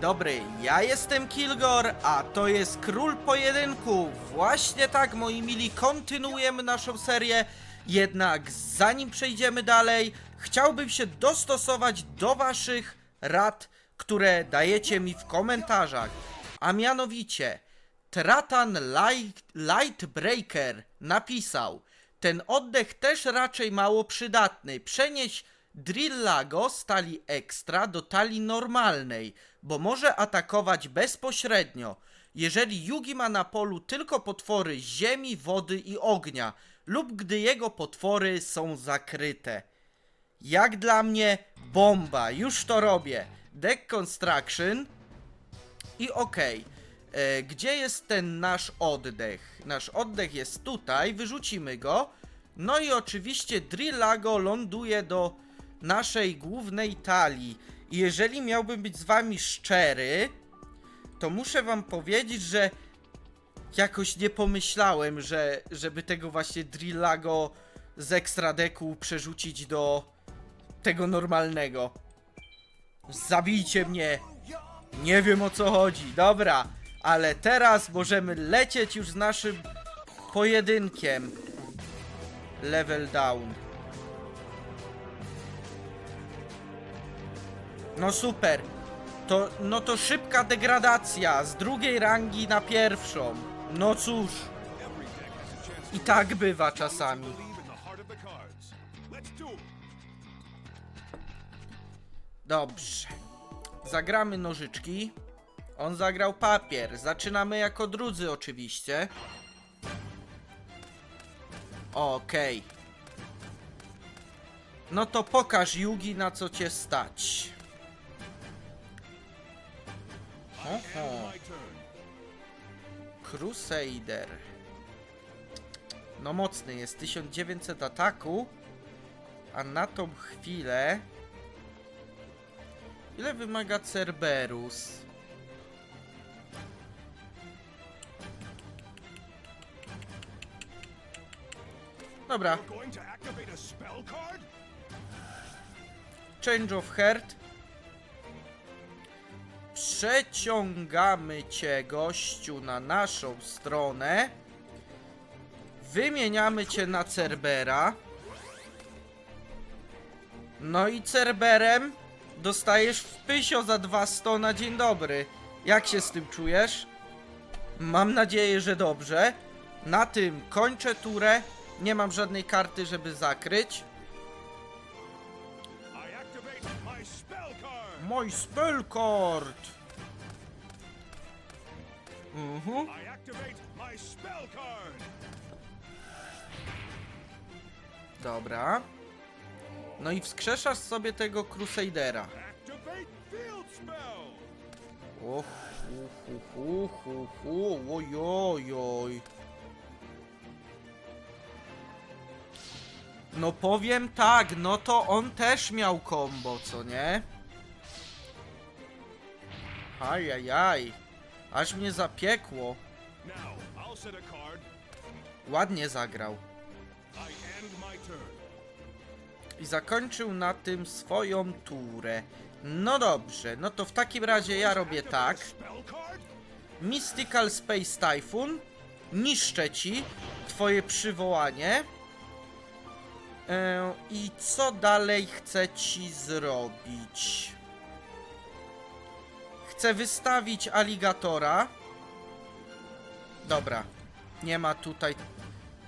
dobry, ja jestem Kilgor, a to jest Król Pojedynku. Właśnie tak, moi mili, kontynuujemy naszą serię. Jednak zanim przejdziemy dalej, chciałbym się dostosować do waszych rad, które dajecie mi w komentarzach. A mianowicie, Tratan Light, Lightbreaker napisał Ten oddech też raczej mało przydatny. Przenieś Drillago z talii ekstra do talii normalnej, bo może atakować bezpośrednio. Jeżeli Yugi ma na polu tylko potwory ziemi, wody i ognia, lub gdy jego potwory są zakryte. Jak dla mnie, bomba, już to robię. Deck Construction i okej. E, Gdzie jest ten nasz oddech? Nasz oddech jest tutaj, wyrzucimy go. No i oczywiście Drillago ląduje do naszej głównej talii. I jeżeli miałbym być z wami szczery, to muszę wam powiedzieć, że jakoś nie pomyślałem, że żeby tego właśnie Drillago z extra decku przerzucić do tego normalnego. Zabijcie mnie! Nie wiem o co chodzi, dobra, ale teraz możemy lecieć już z naszym pojedynkiem. Level down. No super. To, no to szybka degradacja z drugiej rangi na pierwszą. No cóż, i tak bywa czasami. Dobrze. Zagramy nożyczki. On zagrał papier. Zaczynamy jako drudzy oczywiście. Okej. No to pokaż Yugi na co cię stać. Oho. Crusader. No mocny jest. 1900 ataku. A na tą chwilę... Ile wymaga Cerberus? Dobra? Change of Heart. Przeciągamy cię, gościu, na naszą stronę. Wymieniamy cię na Cerbera. No i Cerberem dostajesz w pysio za 200 na dzień dobry. Jak się z tym czujesz? Mam nadzieję, że dobrze. Na tym kończę turę. Nie mam żadnej karty, żeby zakryć. My spell card. Mhm. Dobra. No i wskrzeszasz sobie tego Crusadera. Och, ojojoj. No powiem tak, no to on też miał combo, co nie? Ajajaj. Aż mnie zapiekło. Ładnie zagrał. I zakończył na tym swoją turę. No dobrze, no to w takim razie ja robię tak. Mystical Space Typhoon. Niszczę ci twoje przywołanie. E, I co dalej chcę ci zrobić? Chcę wystawić aligatora. Dobra. Nie ma tutaj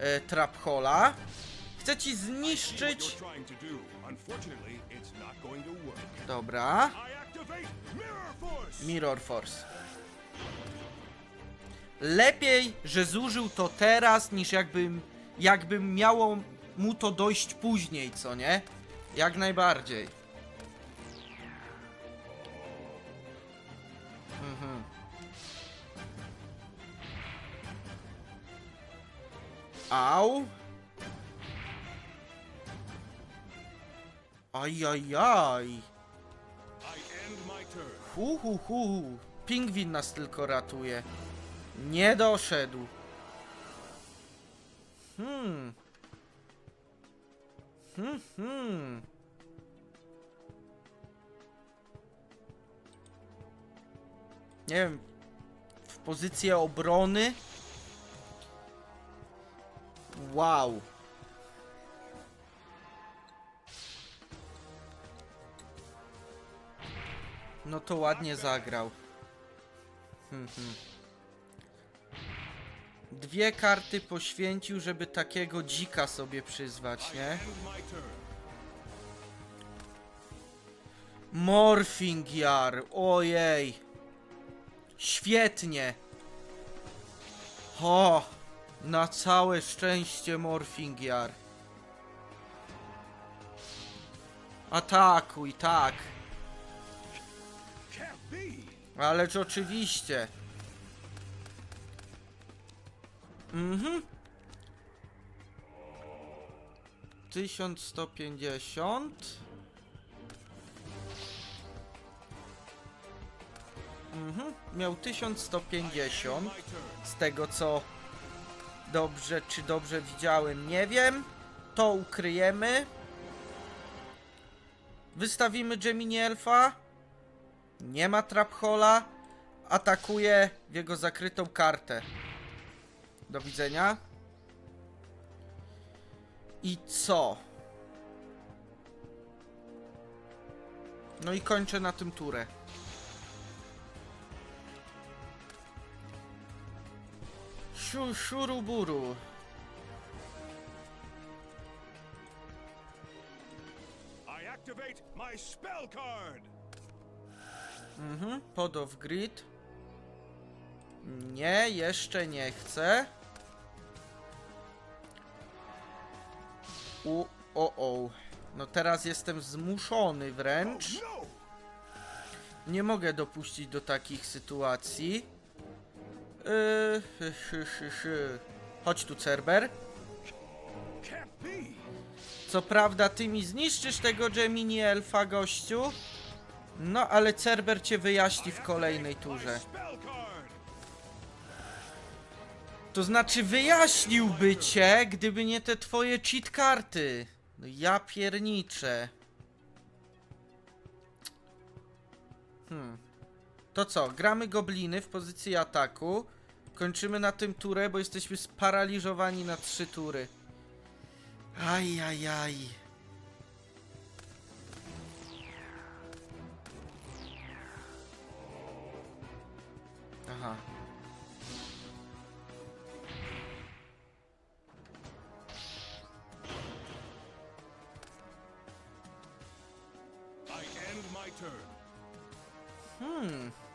e. Chcę ci zniszczyć. Dobra. Mirror Force. Lepiej, że zużył to teraz, niż jakbym, jakbym miało mu to dojść później, co nie? Jak najbardziej. Au. Ajajaj. Hu, hu, hu. Pingwin nas tylko ratuje. Nie doszedł. Hmm. Hmm, hmm. nie wiem, w pozycję obrony. Wow. No to ładnie zagrał. Mhm. Dwie karty poświęcił, żeby takiego dzika sobie przyzwać, nie? Morphing Jar, ojej. Świetnie. O, na całe szczęście Morphing Jar. Atakuj, tak. Ależ oczywiście. Mhm. 1150. Mhm. Miał 1150. My turn. Z tego co dobrze czy dobrze widziałem, nie wiem. To ukryjemy. Wystawimy Gemini Elfa. Nie ma Traphola. Atakuje w jego zakrytą kartę. Do widzenia. I co? No i kończę na tym turę. Szu, szuruburu. I activate my spell card. Mhm, pod of grid. Nie, jeszcze nie chcę. U, o, o. No teraz jestem zmuszony wręcz. No. Nie mogę dopuścić do takich sytuacji. Yy. Chodź tu, Cerber. Co prawda, ty mi zniszczysz tego Gemini Elfa, gościu. No, ale Cerber cię wyjaśni w kolejnej turze. To znaczy wyjaśniłby cię, gdyby nie te twoje cheat karty. No ja pierniczę. Hmm. To co, gramy gobliny w pozycji ataku. Kończymy na tym turę, bo jesteśmy sparaliżowani na trzy tury. Aj, aj, aj. Aha. Hmm.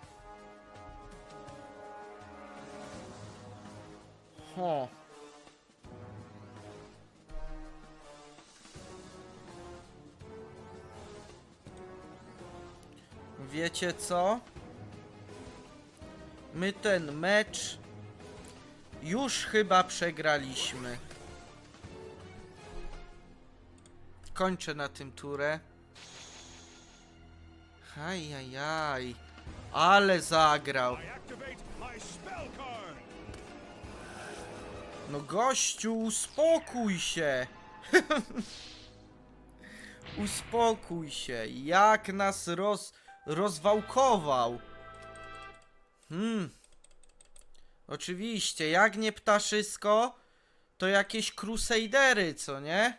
Ho. Wiecie co? My ten mecz już chyba przegraliśmy. Kończę na tym turę. Ajajaj. Ale zagrał. No gościu, uspokój się. uspokój się. Jak nas roz, rozwałkował. Hmm. Oczywiście, jak nie ptaszysko, to jakieś crusadery, co nie?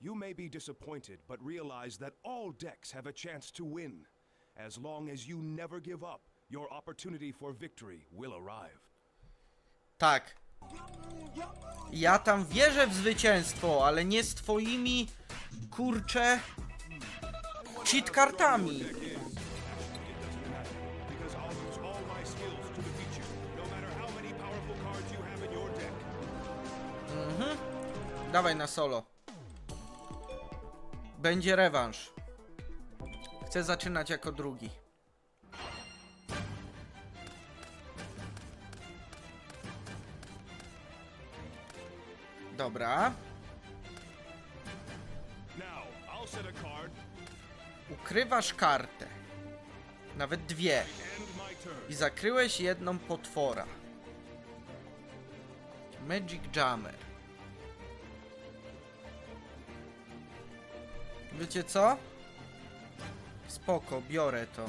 You may be disappointed, but realize that all decks have a chance to win. As long as you never give up, your opportunity for victory will arrive. Tak. Ja tam wierzę w zwycięstwo, ale nie z twoimi kurcze cheat kartami. Deck. Dawaj na solo. Będzie rewanż. Chcę zaczynać jako drugi. Dobra. Ukrywasz kartę. Nawet dwie. I zakryłeś jedną potwora. Magic Jammer. Wiecie co? Spoko, biorę to.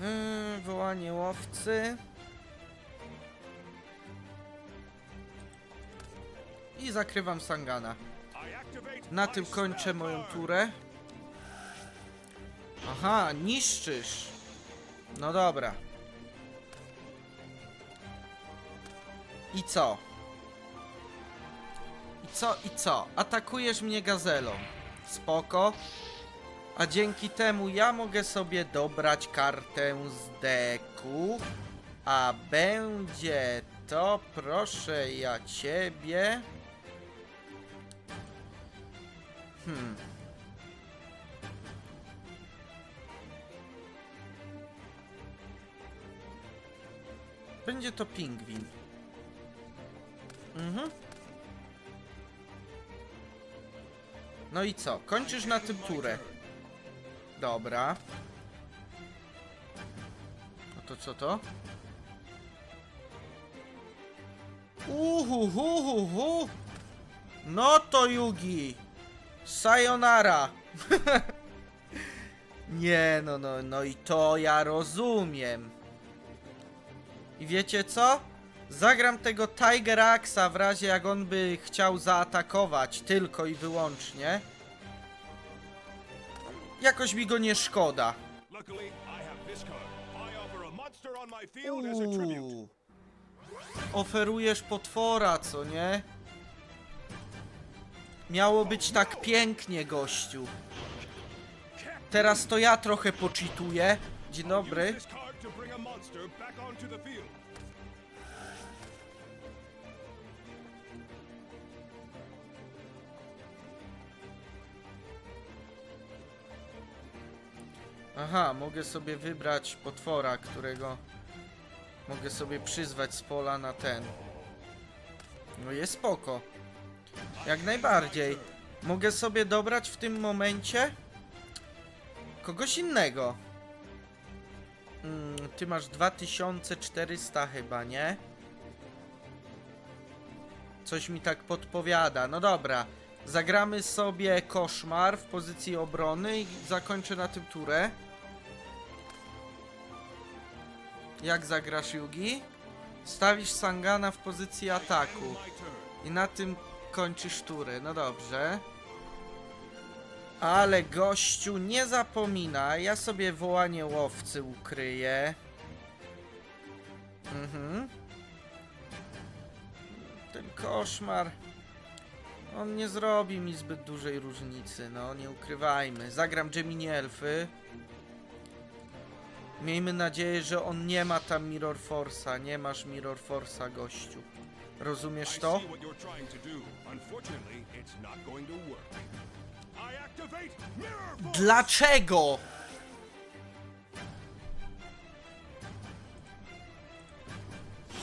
Yy, wołanie łowcy. I zakrywam Sangana. Na tym kończę moją turę. Aha, niszczysz. No dobra. I co? I co, i co? Atakujesz mnie gazelą. Spoko. A dzięki temu ja mogę sobie dobrać kartę z deku. A będzie to, proszę ja ciebie. Hmm. Będzie to pingwin. Mhm. No i co? Kończysz na tym turę. Dobra. No to co to? Uhuhuhuhu. No to Yugi. Sayonara. Nie, no, no, no i to ja rozumiem. I wiecie co? Zagram tego Tiger Axa w razie jak on by chciał zaatakować tylko i wyłącznie. Jakoś mi go nie szkoda. Uuu. Oferujesz potwora, co nie? Miało być tak pięknie, gościu. Teraz to ja trochę poczytuję. Dzień dobry. Aha, mogę sobie wybrać potwora, którego mogę sobie przyzwać z pola na ten. No jest spoko. Jak najbardziej. Mogę sobie dobrać w tym momencie kogoś innego. Mm, ty masz 2400 chyba, nie? Coś mi tak podpowiada. No dobra. Zagramy sobie koszmar w pozycji obrony i zakończę na tym turę. Jak zagrasz Yugi? Stawisz Sangana w pozycji ataku. I na tym kończysz turę. No dobrze. Ale gościu, nie zapominaj, ja sobie wołanie łowcy ukryję. Mhm. Ten koszmar. On nie zrobi mi zbyt dużej różnicy, no nie ukrywajmy. Zagram Gemini Elfy. Miejmy nadzieję, że on nie ma tam Mirror Force'a. Nie masz Mirror Force'a, gościu. Rozumiesz to? Dlaczego?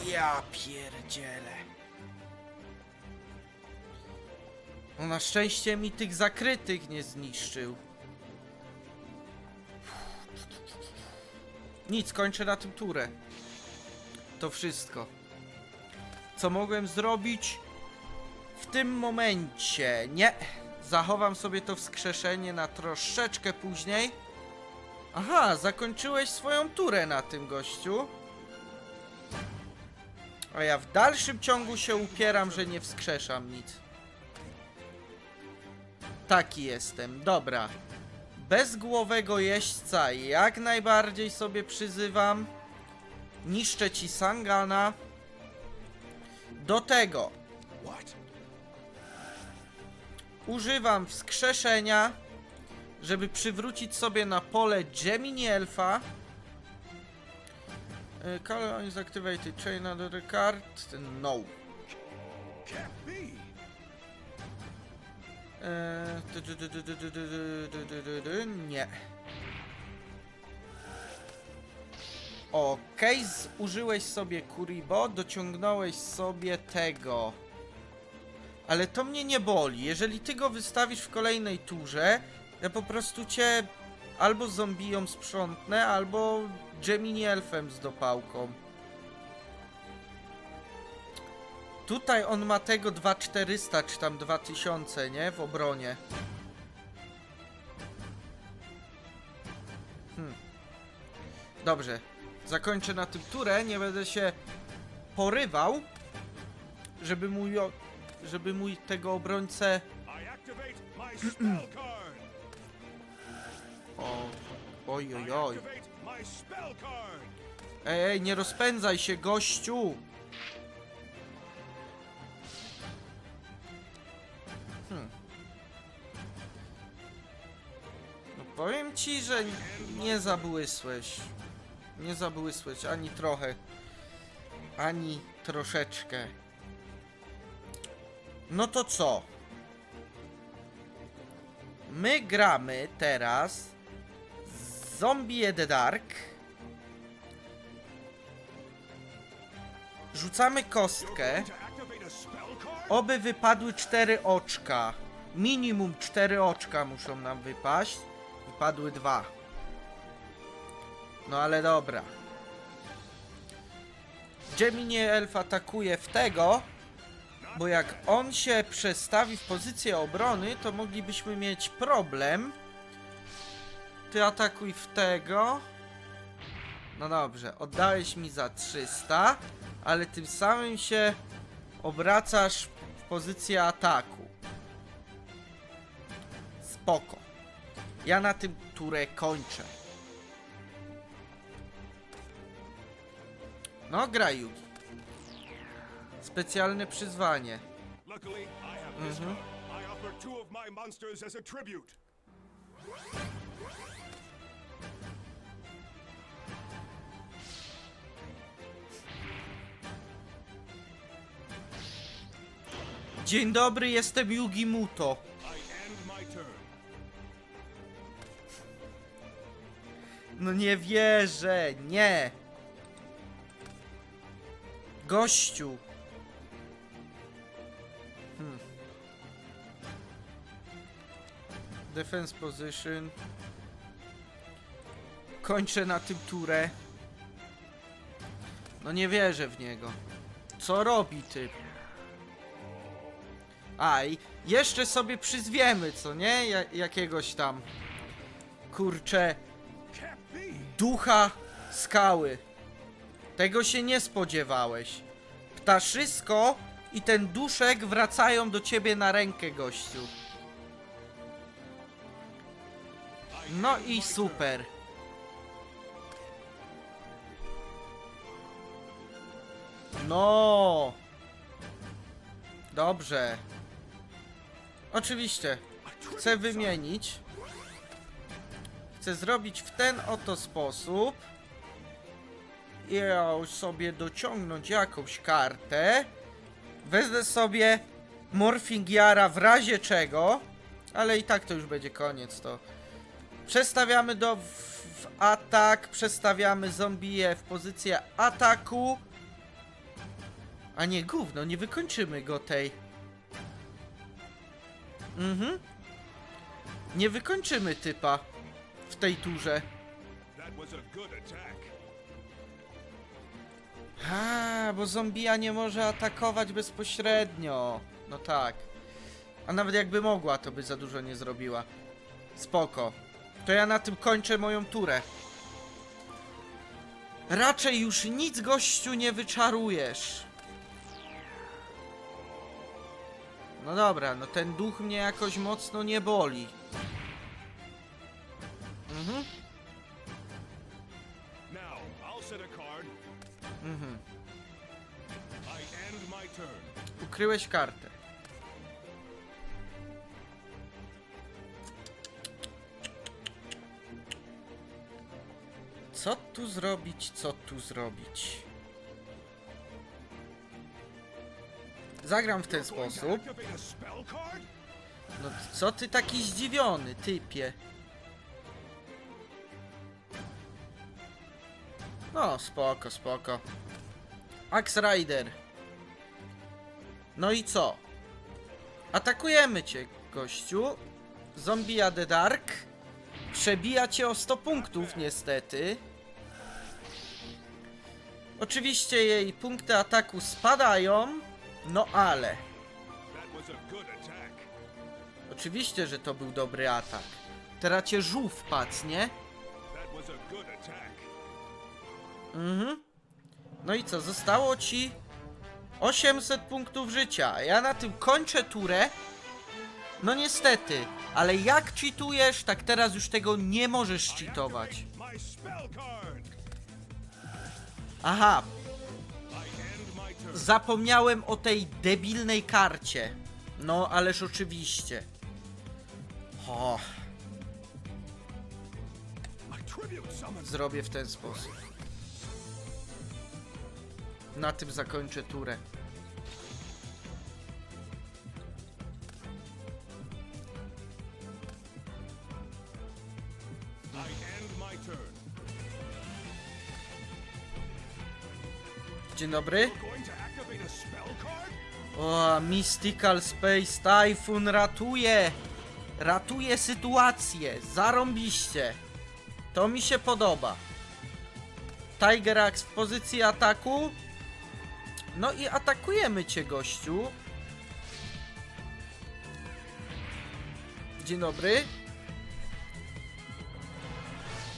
Ja pierdzielę. No na szczęście mi tych zakrytych nie zniszczył. Nic, kończę na tym turę. To wszystko. Co mogłem zrobić w tym momencie? Nie. Zachowam sobie to wskrzeszenie na troszeczkę później. Aha, zakończyłeś swoją turę na tym gościu. A ja w dalszym ciągu się upieram, że nie wskrzeszam nic. Taki jestem, dobra. Bezgłowego jeźdźca jak najbardziej sobie przyzywam. Niszczę ci Sangana. Do tego używam wskrzeszenia, żeby przywrócić sobie na pole Gemini Elfa. Y, Color is activated. Chain another card. No. Nie. Okej, zużyłeś sobie Kuribo, dociągnąłeś sobie tego. Ale to mnie nie boli. Jeżeli ty go wystawisz w kolejnej turze, ja po prostu cię albo zombiją sprzątnę, albo Gemini Elfem z dopałką. Tutaj on ma tego 2400 czy tam 2000, nie? W obronie. Hmm. Dobrze. Zakończę na tym turę, nie będę się porywał, żeby mój, żeby mój tego obrońcę... O, oj, oj, oj. Ej, ej, nie rozpędzaj się, gościu! Ci, że nie zabłysłeś. Nie zabłysłeś ani trochę. Ani troszeczkę. No to co? My gramy teraz Zombie the Dark. Rzucamy kostkę. Oby wypadły cztery oczka. Minimum cztery oczka muszą nam wypaść. Wypadły dwa. No ale dobra. Gemini Elf atakuje w tego, bo jak on się przestawi w pozycję obrony, to moglibyśmy mieć problem. Ty atakuj w tego. No dobrze, oddałeś mi za 300, ale tym samym się obracasz w pozycję ataku. Spoko. Ja na tym turę kończę. No, graj Yugi. Specjalne przyzwanie. Tribute. Dzień dobry, jestem Yugi Muto. No nie wierzę, nie. Gościu. Hmm. Defense position. Kończę na tym turę. No nie wierzę w niego. Co robi typ? Aj, jeszcze sobie przyzwiemy, co nie? Ja, jakiegoś tam. Kurczę. Ducha skały. Tego się nie spodziewałeś. Ptaszysko i ten duszek wracają do ciebie na rękę, gościu. No i super. No. Dobrze. Oczywiście. Chcę wymienić. Chcę zrobić w ten oto sposób. Ja sobie dociągnąć jakąś kartę. Wezmę sobie Morphing Yara w razie czego. Ale i tak to już będzie koniec to. Przestawiamy do w, w atak. Przestawiamy zombie w pozycję ataku. A nie, gówno, nie wykończymy go tej. Mhm. Nie wykończymy typa w tej turze. A, bo zombia nie może atakować bezpośrednio. No tak. A nawet jakby mogła, to by za dużo nie zrobiła. Spoko. To ja na tym kończę moją turę. Raczej już nic gościu nie wyczarujesz. No dobra, no ten duch mnie jakoś mocno nie boli. Mhm, Now, I'll set a card. mhm. I end my turn. Ukryłeś kartę. Co tu zrobić, co tu zrobić? Zagram w ten sposób. No co ty taki zdziwiony, typie? No, spoko, spoko. Axe Rider. No i co? Atakujemy cię, gościu. Zombie the Dark. Przebija cię o 100 punktów, niestety. Oczywiście jej punkty ataku spadają, no ale... Oczywiście, że to był dobry atak. Teraz cię żółw padł, nie? That was a good attack. Mhm. No i co, zostało ci 800 punktów życia. Ja na tym kończę turę. No niestety, ale jak cheatujesz, tak teraz już tego nie możesz cheatować. Aha, zapomniałem o tej debilnej karcie. No, ależ oczywiście. Zrobię w ten sposób. Na tym zakończę turę. Dzień dobry. O, Mystical Space Typhoon ratuje! Ratuje sytuację, zarąbiście. To mi się podoba. Tiger Axe w pozycji ataku. No i atakujemy cię, gościu. Dzień dobry.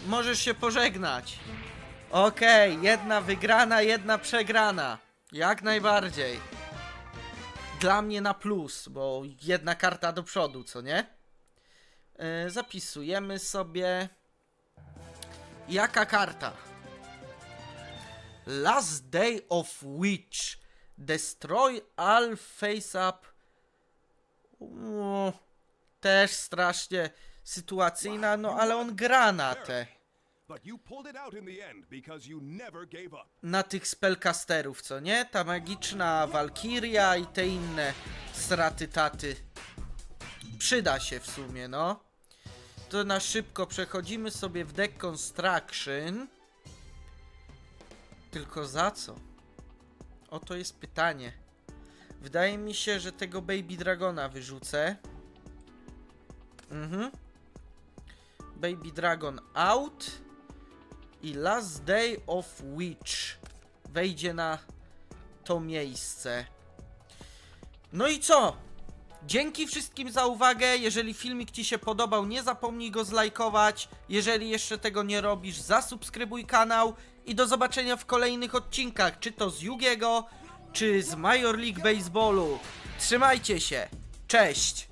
Możesz się pożegnać. Okej, jedna wygrana, jedna przegrana. Jak najbardziej dla mnie na plus, bo jedna karta do przodu, co nie? Yy, zapisujemy sobie. Jaka karta? Last Day of Witch. Destroy all face up. O, też strasznie sytuacyjna, no ale on gra na te. Na tych spellcasterów, co nie? Ta magiczna Walkiria i te inne straty taty. Przyda się w sumie, no. To na szybko przechodzimy sobie w deck construction. Tylko za co? Oto jest pytanie. Wydaje mi się, że tego Baby Dragona wyrzucę. Mhm. Baby Dragon out i Last Day of Witch wejdzie na to miejsce. No i co? Dzięki wszystkim za uwagę. Jeżeli filmik Ci się podobał, nie zapomnij go zlajkować. Jeżeli jeszcze tego nie robisz, zasubskrybuj kanał i do zobaczenia w kolejnych odcinkach, czy to z Yugiego, czy z Major League Baseballu. Trzymajcie się. Cześć!